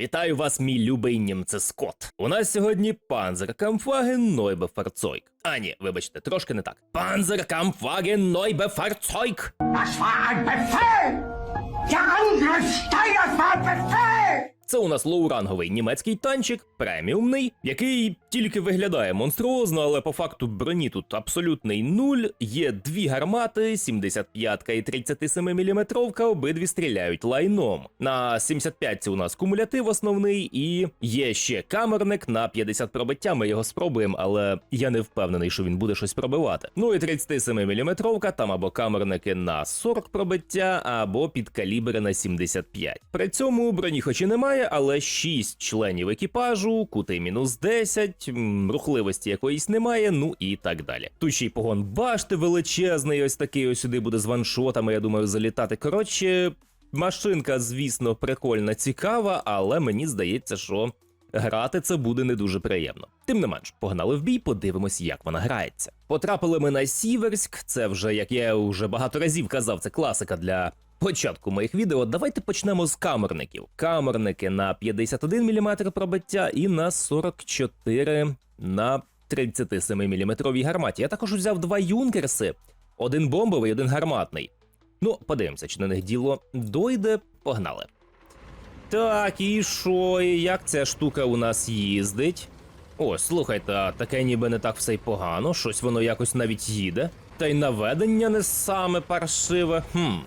Вітаю вас, мій любий німце Скот! У нас сьогодні панзер Камфаген Нойбе Фарцойк. А ні, вибачте, трошки не так. Панзеркамфаген Нойбе Фарцойк. Das war ein Befehl! Це у нас лоуранговий німецький танчик, преміумний, який тільки виглядає монструозно, але по факту броні тут абсолютний нуль. Є дві гармати, 75 і 37 мм, обидві стріляють лайном. На 75 у нас кумулятив основний, і є ще камерник на 50 пробиття. Ми його спробуємо, але я не впевнений, що він буде щось пробивати. Ну і 37 мм, там або камерники на 40 пробиття, або підкалібри на 75. При цьому броні хоч і немає, але 6 членів екіпажу, кути мінус 10, рухливості якоїсь немає, ну і так далі. Тут ще й погон башти величезний, ось такий ось сюди буде з ваншотами, я думаю, залітати. Коротше, машинка, звісно, прикольна, цікава, але мені здається, що грати це буде не дуже приємно. Тим не менш, погнали в бій, подивимось, як вона грається. Потрапили ми на Сіверськ. Це вже, як я вже багато разів казав, це класика для початку моїх відео. Давайте почнемо з камерників. Камерники на 51 мм пробиття і на 44 на 37 мм гарматі. Я також взяв два юнкерси: один бомбовий, один гарматний. Ну, подивимося, чи на них діло дойде. Погнали. Так, і що, і як ця штука у нас їздить? О, слухайте, таке ніби не так все й погано, щось воно якось навіть їде. Та й наведення не саме паршиве. Хм.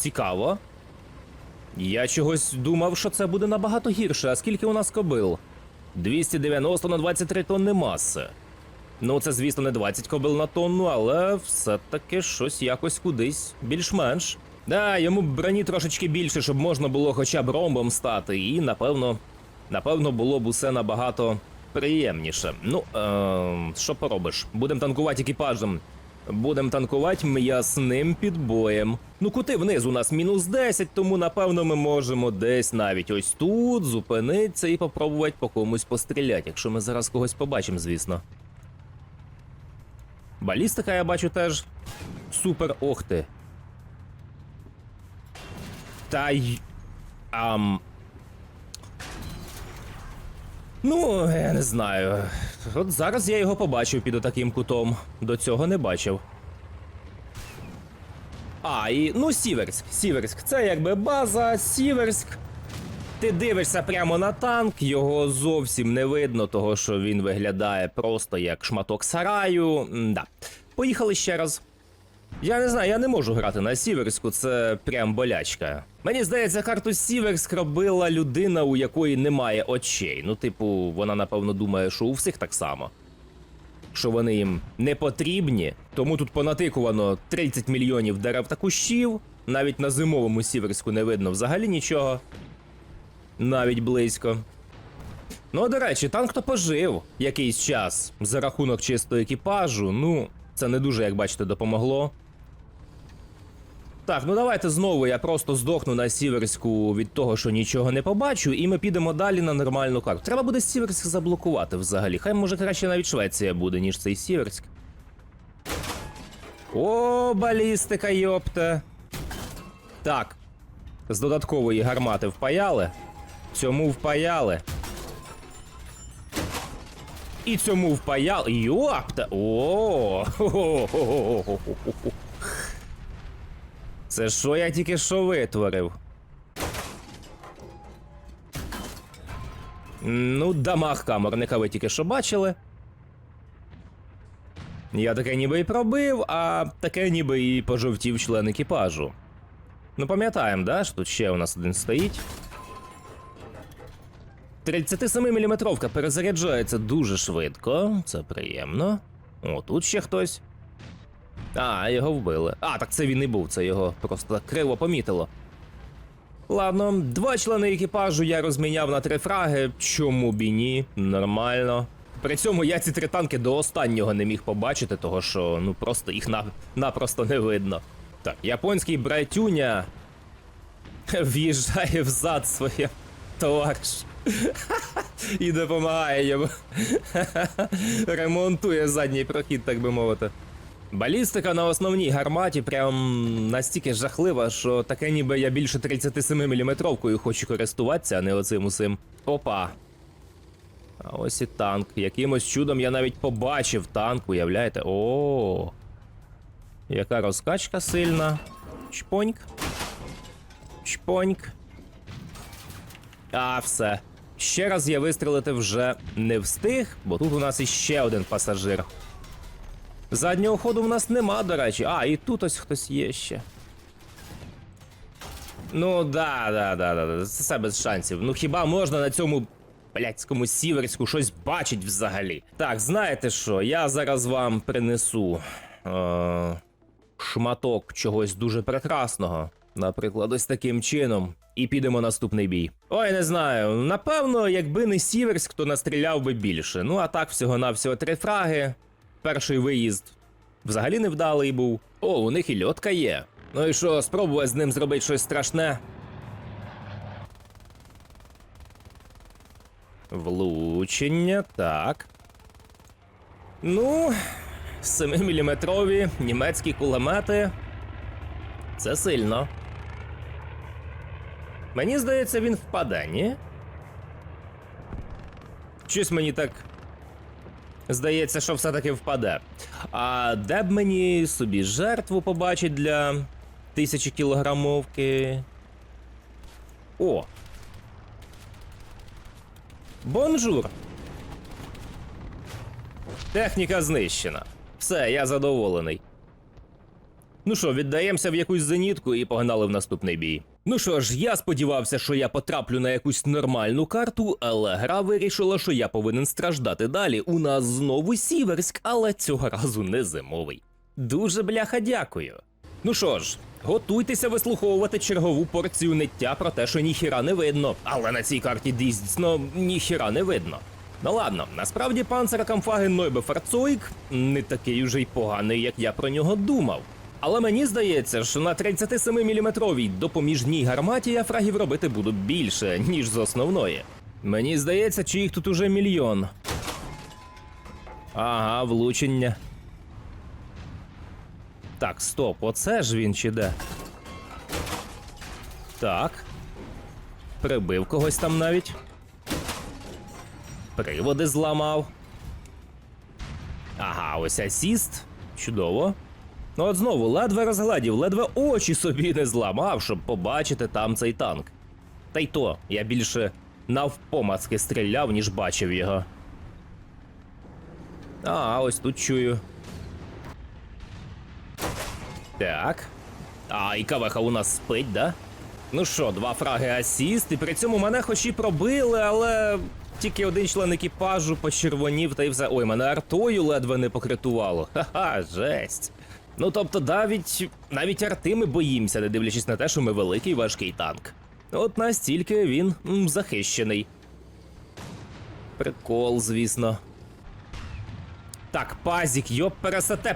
Цікаво. Я чогось думав, що це буде набагато гірше, а скільки у нас кобил? 290 на 23 тонни маси. Ну, це, звісно, не 20 кобил на тонну, але все-таки щось якось кудись більш-менш. Да, йому броні трошечки більше, щоб можна було хоча б ромбом стати, і напевно, напевно, було б усе набагато приємніше. Ну, е, що поробиш? Будемо танкувати екіпажем. Будемо танкувати м'ясним підбоєм. Ну, кути вниз у нас мінус 10, тому напевно ми можемо десь навіть ось тут зупинитися і попробувати по комусь постріляти, якщо ми зараз когось побачимо, звісно. Балістика я бачу теж. Супер ох ти. Та й. Ам. Ну, я не знаю. От зараз я його побачив під отаким кутом. До цього не бачив. А, і ну, Сіверськ. Сіверськ. Це якби база, Сіверськ. Ти дивишся прямо на танк, його зовсім не видно, того що він виглядає просто як шматок сараю. Да. Поїхали ще раз. Я не знаю, я не можу грати на Сіверську, це прям болячка. Мені здається, карту Сіверськ робила людина, у якої немає очей. Ну, типу, вона напевно думає, що у всіх так само. Що вони їм не потрібні, тому тут понатикувано 30 мільйонів дерев та кущів. Навіть на зимовому Сіверську не видно взагалі нічого. Навіть близько. Ну, до речі, танк то пожив якийсь час за рахунок чистого екіпажу. Ну, це не дуже, як бачите, допомогло. Так, ну давайте знову я просто здохну на Сіверську від того, що нічого не побачу, і ми підемо далі на нормальну карту. Треба буде Сіверськ заблокувати взагалі. Хай може краще навіть Швеція буде, ніж цей Сіверськ. О, балістика, йопте. Так. З додаткової гармати впаяли. Цьому впаяли. І цьому впаяли. Йопта! О! Це що я тільки що витворив? Ну, дамаг камерника ви тільки що бачили. Я таке ніби і пробив, а таке ніби і пожовтів член екіпажу. Ну, пам'ятаємо, да, що тут ще у нас один стоїть. 37-мм перезаряджається дуже швидко, це приємно. О, тут ще хтось. А, його вбили. А, так це він і був, це його просто криво помітило. Ладно, два члени екіпажу я розміняв на три фраги. Чому б і ні? Нормально. При цьому я ці три танки до останнього не міг побачити, того що ну просто їх на... напросто не видно. Так, японський братюня в'їжджає взад своє товариш. І допомагає йому. Ремонтує задній прохід, так би мовити. Балістика на основній гарматі прям настільки жахлива, що таке ніби я більше 37 мм хочу користуватися, а не оцим усим. Опа. А ось і танк. Якимось чудом я навіть побачив танк, уявляєте? О. Яка розкачка сильна. Чпоньк. Чпоньк. А, все. Ще раз я вистрілити вже не встиг, бо тут у нас іще один пасажир. Заднього ходу в нас нема, до речі. А, і тут ось хтось є ще. Ну, да, да, да, да. Це все без шансів. Ну хіба можна на цьому блядському сіверську щось бачить взагалі? Так, знаєте що? Я зараз вам принесу е- шматок чогось дуже прекрасного. Наприклад, ось таким чином. І підемо наступний бій. Ой, не знаю. Напевно, якби не Сіверськ, то настріляв би більше. Ну а так, всього-навсього три фраги. Перший виїзд взагалі невдалий був. О, у них і льотка є. Ну і що, спробувати з ним зробити щось страшне? Влучення, так. Ну, 7-мм німецькі кулемети. Це сильно. Мені здається, він впаде, ні? Щось мені так. Здається, що все-таки впаде. А де б мені собі жертву побачить для тисячі кілограмовки? О! Бонжур! Техніка знищена. Все, я задоволений. Ну що, віддаємося в якусь зенітку і погнали в наступний бій. Ну що ж, я сподівався, що я потраплю на якусь нормальну карту, але гра вирішила, що я повинен страждати далі. У нас знову Сіверськ, але цього разу не зимовий. Дуже бляха дякую. Ну що ж, готуйтеся вислуховувати чергову порцію ниття про те, що ніхіра не видно. Але на цій карті дійсно ніхіра не видно. Ну ладно, насправді панцеркамфаген Нойбе Фарцойк не такий уже й поганий, як я про нього думав. Але мені здається, що на 37-мм допоміжній гарматі я фрагів робити буду більше, ніж з основної. Мені здається, чи їх тут уже мільйон. Ага, влучення. Так, стоп, оце ж він чи де? Так. Прибив когось там навіть. Приводи зламав. Ага, ось асіст. Чудово. Ну от знову ледве розгладів, ледве очі собі не зламав, щоб побачити там цей танк. Та й то, я більше навпомацки стріляв, ніж бачив його. А, ось тут чую. Так. А, і кавеха у нас спить, да? Ну що, два фраги асіст, і при цьому мене хоч і пробили, але тільки один член екіпажу почервонів та й все. Ой, мене артою ледве не покритувало. Ха-ха, жесть. Ну тобто, навіть навіть арти ми боїмося, не дивлячись на те, що ми великий важкий танк. От настільки він захищений. Прикол, звісно. Так, пазік, йоп,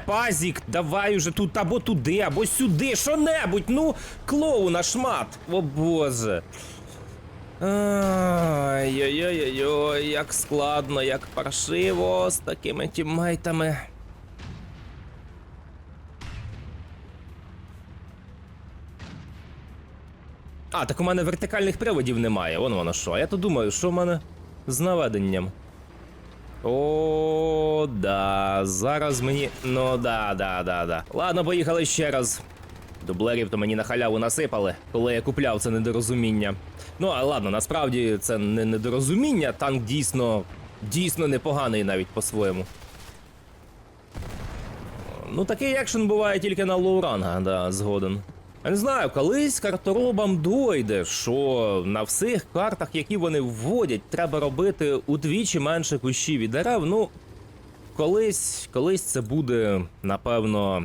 пазік, давай уже тут або туди, або сюди, що-небудь, ну, клоуна шмат. О боже. Ой-ой-ой, як складно, як паршиво з такими тіммейтами. А, так у мене вертикальних приводів немає. Вон воно що. Я то думаю, що в мене з наведенням. О, да. Зараз мені. Ну да, да, да, да. Ладно, поїхали ще раз. Дублерів то мені на халяву насипали, коли я купляв це недорозуміння. Ну, а ладно, насправді це не недорозуміння, танк дійсно дійсно непоганий навіть по-своєму. Ну, такий екшен буває тільки на лоуранга, да, згоден. Я не знаю, колись карторобам дойде, що на всіх картах, які вони вводять, треба робити удвічі менше кущів і дерев. Ну, колись, колись це буде, напевно,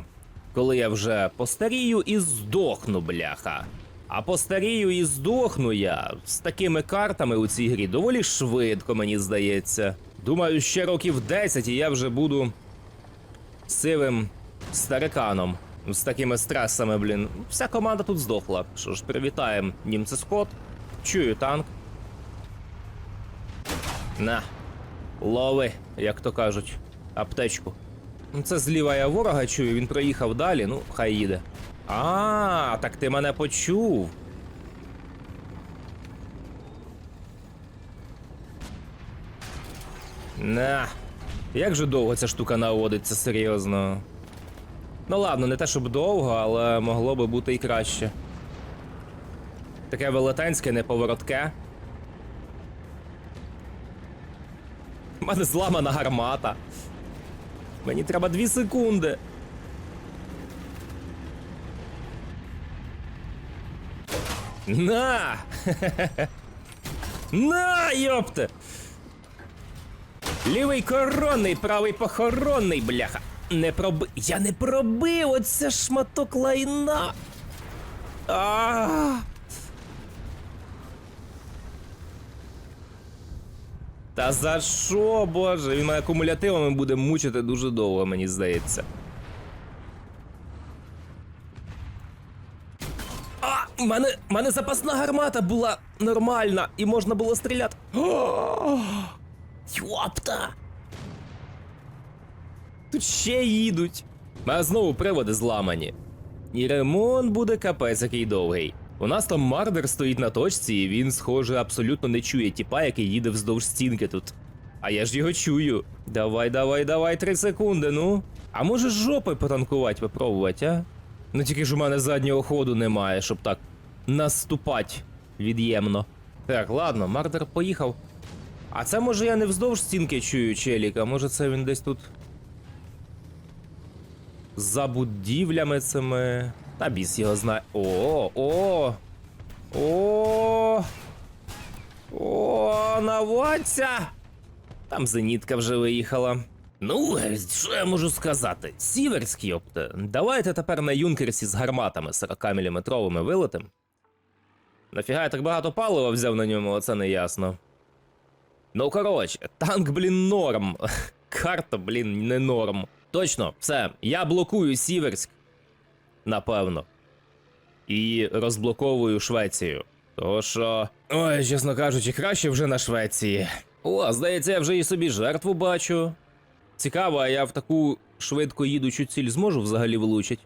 коли я вже постарію і здохну, бляха. А постарію і здохну я з такими картами у цій грі доволі швидко, мені здається. Думаю, ще років 10 і я вже буду сивим стариканом. З такими стресами, блін. Вся команда тут здохла. Що ж, привітаємо німце Скот. Чую танк. На. Лови, як то кажуть. Аптечку. Це зліва я ворога чую, він проїхав далі, ну, хай їде. А, так ти мене почув. На. Як же довго ця штука наводиться, серйозно. Ну ладно, не те щоб довго, але могло би бути і краще. Таке велетенське, неповоротке. У мене зламана гармата. Мені треба дві секунди. На! На, йопте! Лівий коронний, правий похоронний, бляха. Не проби. Я не пробив! Оце шматок лайна. А! Та за що, боже? Він мене кумулятивами буде мучити дуже довго, мені здається. А, в мене, мене запасна гармата була нормальна і можна було стріляти. Йопта! Ще їдуть. Мене знову приводи зламані. І ремонт буде капець який довгий. У нас там мардер стоїть на точці, і він, схоже, абсолютно не чує тіпа, який їде вздовж стінки тут. А я ж його чую. Давай, давай, давай, три секунди, ну. А може жопи потанкувати, попробувати, а? Ну тільки ж у мене заднього ходу немає, щоб так наступати від'ємно. Так, ладно, мардер поїхав. А це може я не вздовж стінки чую челіка, може це він десь тут. За будівлями цими. Та біс його знає. О, о! О! О, наводься! Там зенітка вже виїхала. Ну, що я можу сказати? Сіверський опте. Давайте тепер на юнкерсі з гарматами 40-мм вилетим. Нафіга я так багато палива взяв на ньому, оце не ясно. Ну, коротше, танк, блін, норм. Карта, блін, не норм. Точно, все, я блокую Сіверськ. Напевно. І розблоковую Швецію. Того що. Ой, чесно кажучи, краще вже на Швеції. О, здається, я вже і собі жертву бачу. Цікаво, а я в таку швидко їдучу ціль зможу взагалі влучити?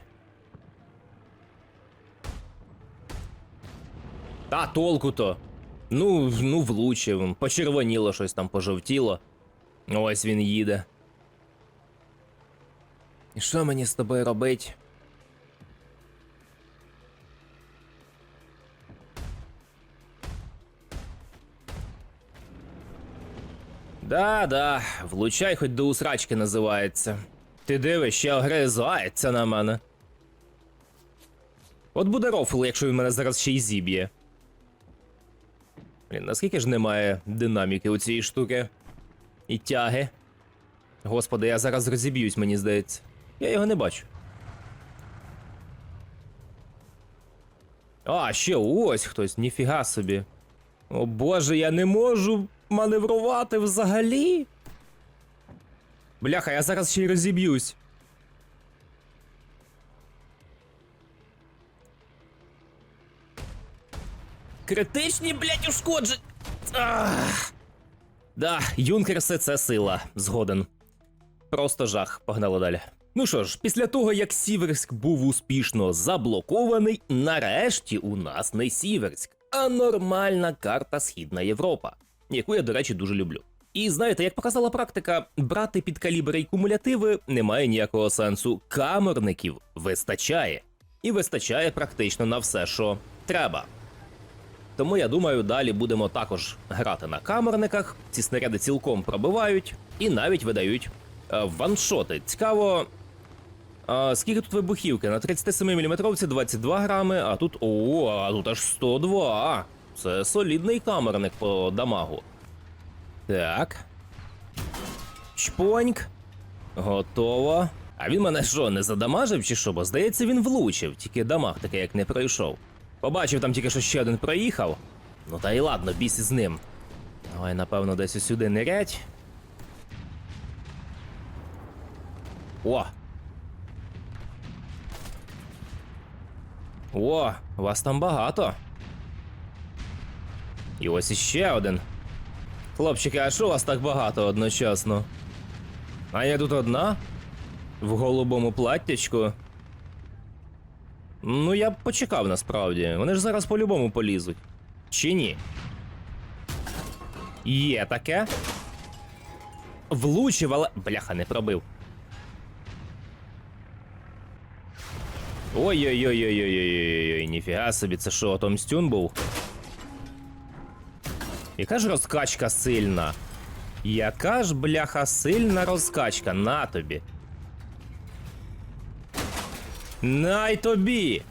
Та толку-то. Ну, ну, влучив. Почервоніло щось там пожовтіло. Ось він їде. І що мені з тобою робить? Да, да, влучай хоч до усрачки називається. Ти дивиш, ще огризається на мене. От буде рофл, якщо він мене зараз ще й зіб'є. Блін, наскільки ж немає динаміки у цієї штуки? І тяги. Господи, я зараз розіб'юсь, мені здається. Я його не бачу. А, ще ось хтось, ніфіга собі. О боже, я не можу маневрувати взагалі. Бляха, я зараз ще й розіб'юсь. Критичні, блядь, ушкоджень. Да, Юнкерси це сила, згоден. Просто жах, погнало далі. Ну що ж, після того як Сіверськ був успішно заблокований, нарешті у нас не Сіверськ, а нормальна карта Східна Європа, яку я, до речі, дуже люблю. І знаєте, як показала практика, брати під калібри й кумулятиви немає ніякого сенсу. Камерників вистачає. І вистачає практично на все, що треба. Тому я думаю, далі будемо також грати на камерниках. Ці снаряди цілком пробивають і навіть видають е, ваншоти. Цікаво. А, скільки тут вибухівки? На 37 мм 22 грами, а тут. О, а тут аж 102. Це солідний камерник по дамагу. Так. Чпоньк. Готово. А він мене що, не задамажив чи що? Бо здається, він влучив, тільки дамаг такий як не пройшов. Побачив там тільки що ще один проїхав. Ну та й ладно, біс із ним. Давай, напевно, десь сюди нирять. О! О, вас там багато. І ось іще один. Хлопчики, а що вас так багато одночасно? А я тут одна? В голубому платтячку. Ну, я б почекав насправді. Вони ж зараз по-любому полізуть. Чи ні? Є таке. Влучив, але. Бляха, не пробив. Ой-ой-ой-ой-ой-ой-ой-ой, ніфіга собі, це що, Томстюн був? Яка ж розкачка сильна? Яка ж бляха сильна розкачка на тобі? Най тобі!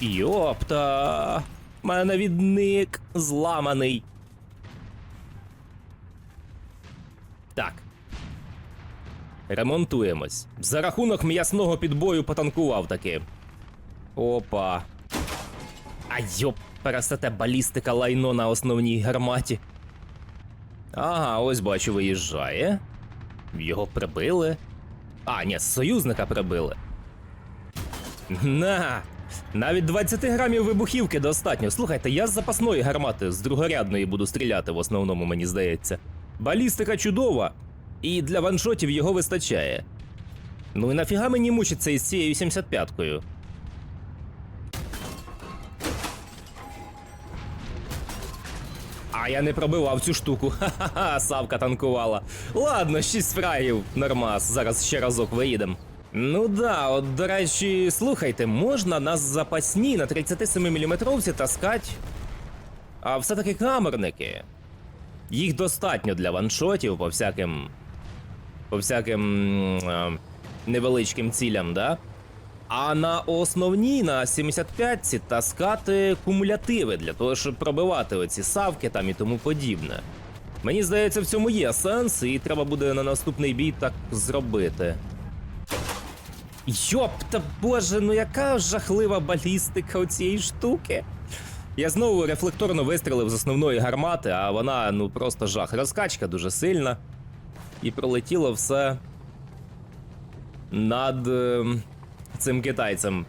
Йопта! Мене навідник зламаний. Ремонтуємось. За рахунок м'ясного підбою потанкував таки. Опа. А йоп, пересете балістика лайно на основній гарматі. Ага, ось бачу, виїжджає. Його прибили. А, ні, союзника прибили. На! Навіть 20 грамів вибухівки достатньо. Слухайте, я з запасної гармати, з другорядної буду стріляти в основному, мені здається. Балістика чудова, і для ваншотів його вистачає. Ну і нафіга мені мучиться із цією 75-кою? А я не пробивав цю штуку. Ха-ха-ха, Савка танкувала. Ладно, 6 фрагів, нормас, зараз ще разок виїдем. Ну да, от до речі, слухайте, можна на запасні на 37-мм таскать. А все-таки камерники. Їх достатньо для ваншотів по всяким. По всяким. невеличким цілям, да? А на основній на 75-ці таскати кумулятиви для того, щоб пробивати оці савки там і тому подібне. Мені здається, в цьому є сенс, і треба буде на наступний бій так зробити. Йопта боже, ну яка жахлива балістика у цієї штуки. Я знову рефлекторно вистрілив з основної гармати, а вона ну просто жах. Розкачка дуже сильна. І пролетіло все над е, цим китайцем.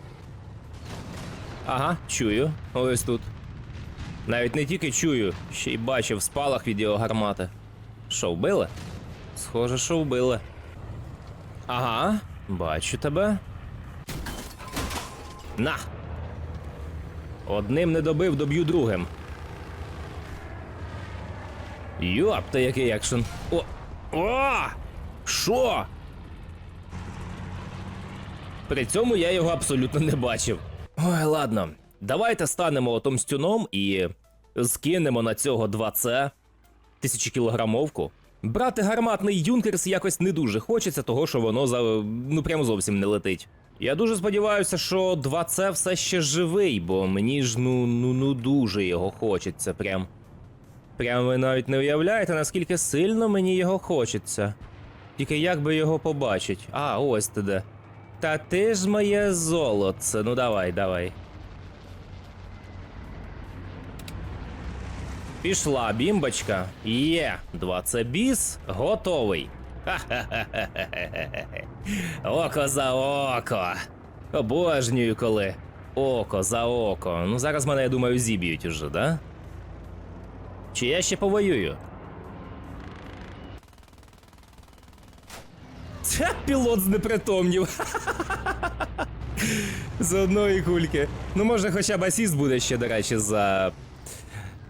Ага, чую. Ось тут. Навіть не тільки чую, ще й бачив спалах від його гармати. Що, вбили? Схоже, що вбили. Ага, бачу тебе. На! Одним не добив, доб'ю другим. Йопта, який екшен. О! О! Що? При цьому я його абсолютно не бачив. Ой, ладно. Давайте станемо отомстюном і скинемо на цього 2C тисячекілограмовку. Брати гарматний юнкерс якось не дуже хочеться, того що воно за ну прямо зовсім не летить. Я дуже сподіваюся, що 2C все ще живий, бо мені ж ну ну ну дуже його хочеться. Прям. Прям ви навіть не уявляєте, наскільки сильно мені його хочеться. Тільки як би його побачить? А, ось ти де. Та ти ж моє золоце. Ну давай, давай. Пішла бімбочка. Є, 20 біс, готовий. Ха-ха-ха-ха-ха-ха. Око за око. Обожнюю коли. Око за око. Ну зараз мене, я думаю, зіб'ють уже, да? Чи я ще повоюю? Це пілот знепритомнів. З одної кульки. Ну, може, хоча б асіст буде ще, до речі, за.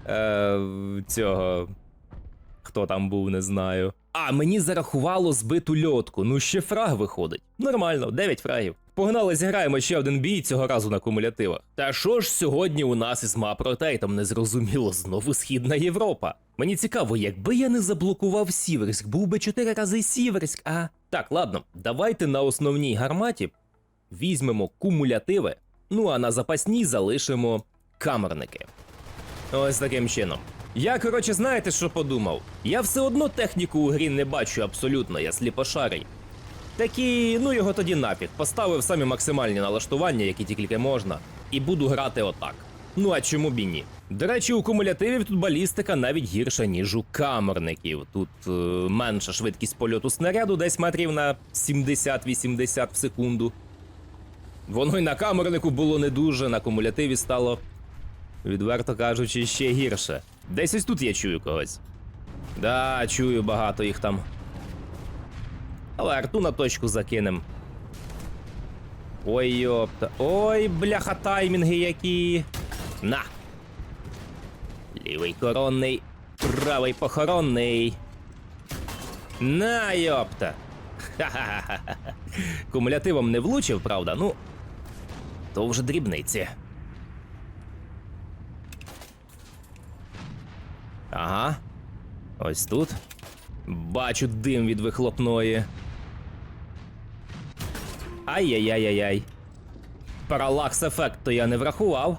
Е, цього. Хто там був, не знаю. А, мені зарахувало збиту льотку. Ну, ще фраг виходить. Нормально, 9 фрагів. Погнали, зіграємо ще один бій цього разу на кумулятивах. Та що ж сьогодні у нас із Мапротейтом незрозуміло знову Східна Європа. Мені цікаво, якби я не заблокував Сіверськ, був би 4 рази Сіверськ, а. Так, ладно, давайте на основній гарматі візьмемо кумулятиви, ну а на запасній залишимо камерники. Ось таким чином. Я, коротше, знаєте, що подумав? Я все одно техніку у грі не бачу абсолютно, я сліпошарий. Такі, ну його тоді нафіг. Поставив самі максимальні налаштування, які тільки можна, і буду грати отак. Ну а чому б і ні? До речі, у кумулятивів тут балістика навіть гірша, ніж у камерників. Тут е, менша швидкість польоту снаряду, десь метрів на 70-80 в секунду. Воно й на камернику було не дуже, на кумулятиві стало, відверто кажучи, ще гірше. Десь ось тут я чую когось. Да, чую багато їх там. Давай арту на точку закинем. Ой, йопта. Ой, бляха, таймінги які. На. Лівий коронний, правий похоронний. На, йопта. Ха-ха-ха. Кумулятивом не влучив, правда? Ну. То вже дрібниці. Ага. Ось тут. Бачу дим від вихлопної. Ай-яй-яй-яй-яй. Паралакс ефект то я не врахував.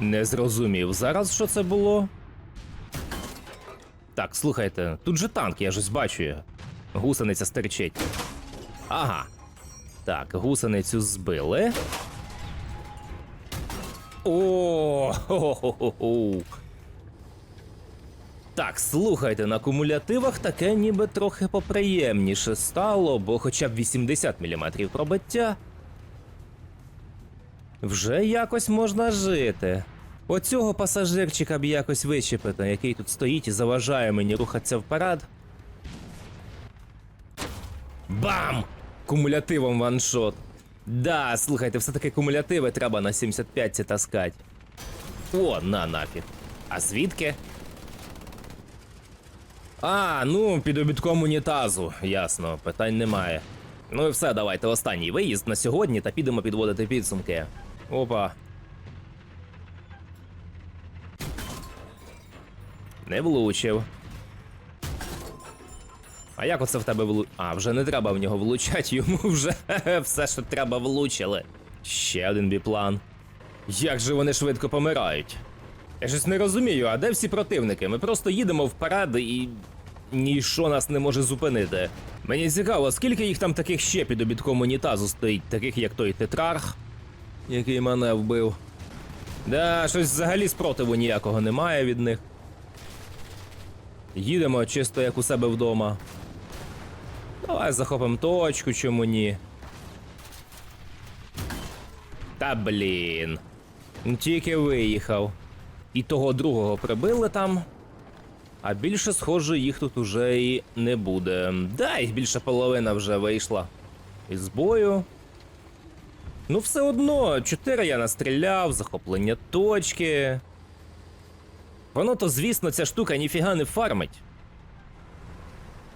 Не зрозумів зараз, що це було. Так, слухайте, тут же танк, я щось бачу. Гусениця стерчить. Ага. Так, гусеницю збили. О. Так, слухайте, на кумулятивах таке ніби трохи поприємніше стало, бо хоча б 80 мм пробиття. Вже якось можна жити. Оцього пасажирчика б якось вичепити, який тут стоїть і заважає мені рухатися вперед. Бам! Кумулятивом ваншот. Да, слухайте, все-таки кумулятиви треба на 75 ці. О, на нафіг. А звідки? А, ну, під обідком унітазу, ясно, питань немає. Ну і все, давайте останній виїзд на сьогодні та підемо підводити підсумки. Опа. Не влучив. А як оце в тебе влу... А, вже не треба в нього влучати, йому вже все, що треба, влучили. Ще один біплан. Як же вони швидко помирають? Я щось не розумію, а де всі противники? Ми просто їдемо вперед і. Ніщо нас не може зупинити. Мені цікаво, скільки їх там таких ще під обідком унітазу стоїть, таких як той тетрарх, який мене вбив. Да, щось взагалі спротиву ніякого немає від них. Їдемо чисто як у себе вдома. Давай захопимо точку, чому ні. Та блін. Ну, Тільки виїхав. І того другого прибили там. А більше, схоже, їх тут уже і не буде. Да, їх більше половина вже вийшла із бою. Ну, все одно, чотири я настріляв, захоплення точки. Воно то, звісно, ця штука ніфіга не фармить.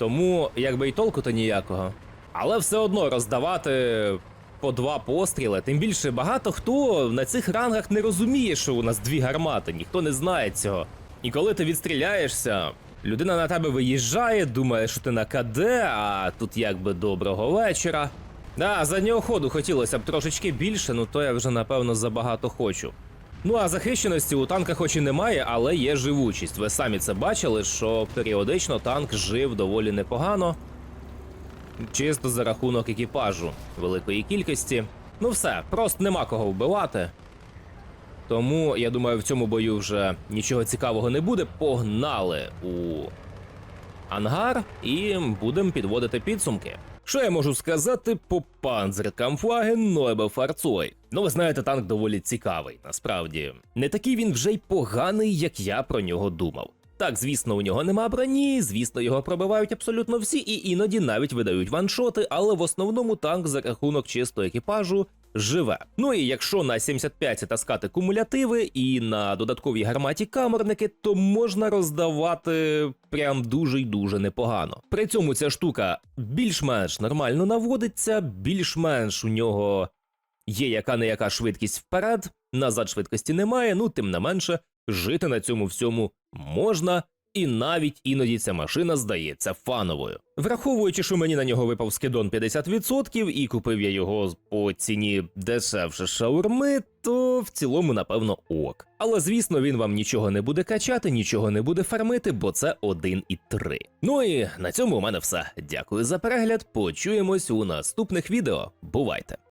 Тому, якби і толку то ніякого. Але все одно роздавати по два постріли. Тим більше багато хто на цих рангах не розуміє, що у нас дві гармати, ніхто не знає цього. І коли ти відстріляєшся, людина на тебе виїжджає, думає, що ти на КД, а тут якби доброго вечора. Да, заднього ходу хотілося б трошечки більше, ну то я вже напевно забагато хочу. Ну а захищеності у танка хоч і немає, але є живучість. Ви самі це бачили, що періодично танк жив доволі непогано. Чисто за рахунок екіпажу великої кількості. Ну все, просто нема кого вбивати. Тому я думаю, в цьому бою вже нічого цікавого не буде. Погнали у ангар і будемо підводити підсумки. Що я можу сказати по Panzerkampfwagen Neue Fahrzeug? Ну, ви знаєте, танк доволі цікавий, насправді. Не такий він вже й поганий, як я про нього думав. Так, звісно, у нього нема броні, звісно, його пробивають абсолютно всі, і іноді навіть видають ваншоти, але в основному танк за рахунок чисто екіпажу живе. Ну і якщо на 75 таскати кумулятиви і на додатковій гарматі камерники, то можна роздавати прям дуже й дуже непогано. При цьому ця штука більш-менш нормально наводиться, більш-менш у нього є яка не яка швидкість вперед, назад швидкості немає, ну тим не менше, жити на цьому всьому можна. І навіть іноді ця машина здається фановою. Враховуючи, що мені на нього випав скидон 50% і купив я його по ціні дешевше шаурми, то в цілому, напевно, ок. Але звісно, він вам нічого не буде качати, нічого не буде фармити, бо це 1,3. Ну і на цьому у мене все. Дякую за перегляд. Почуємось у наступних відео. Бувайте!